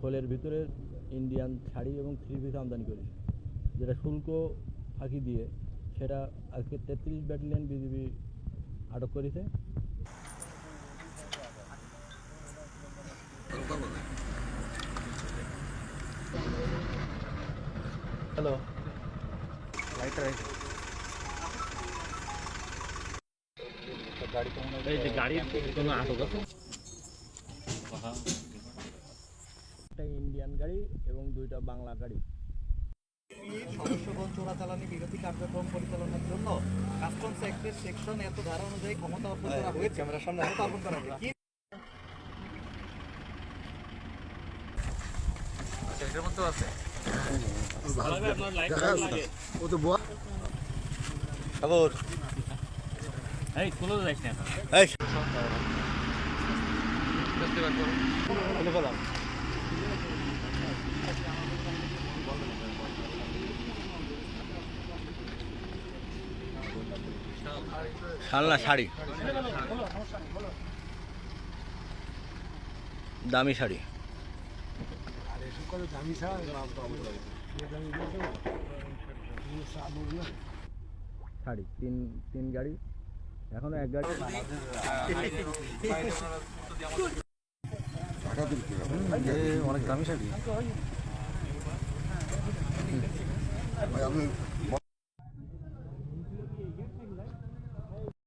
খোলের ভিতরে ইন্ডিয়ান শাড়ি এবং three piece আমদানি করেছে। যেটা শুল্ক ফাঁকি দিয়ে সেটা আজকে তেত্রিশ ব্যাটালিয়ন বিজিবি আটক করেছে। হ্যালো এই যে গাড়ির কোনো আটক আছে? ইন্ডিয়ান গাড়ি এবং দুইটা বাংলা গাড়ি। সদস্যগণ চোরাচালানি বিরোধী কার্যক্রম পরিচালনার জন্য কাস্টমস অ্যাক্টের সেকশন এত ধারা অনুযায়ী ক্ষমতা অর্পণ করা হয়েছে। ক্যামেরার সামনে অর্পণ করা হয়েছে। খবর? এই কোলো যাইস না এই। শালনা শাড়ি। দামি শাড়ি। শাড়ি তিন তিন গাড়ি। এখনও এক গাড়ি। অনেক দামি শাড়ি।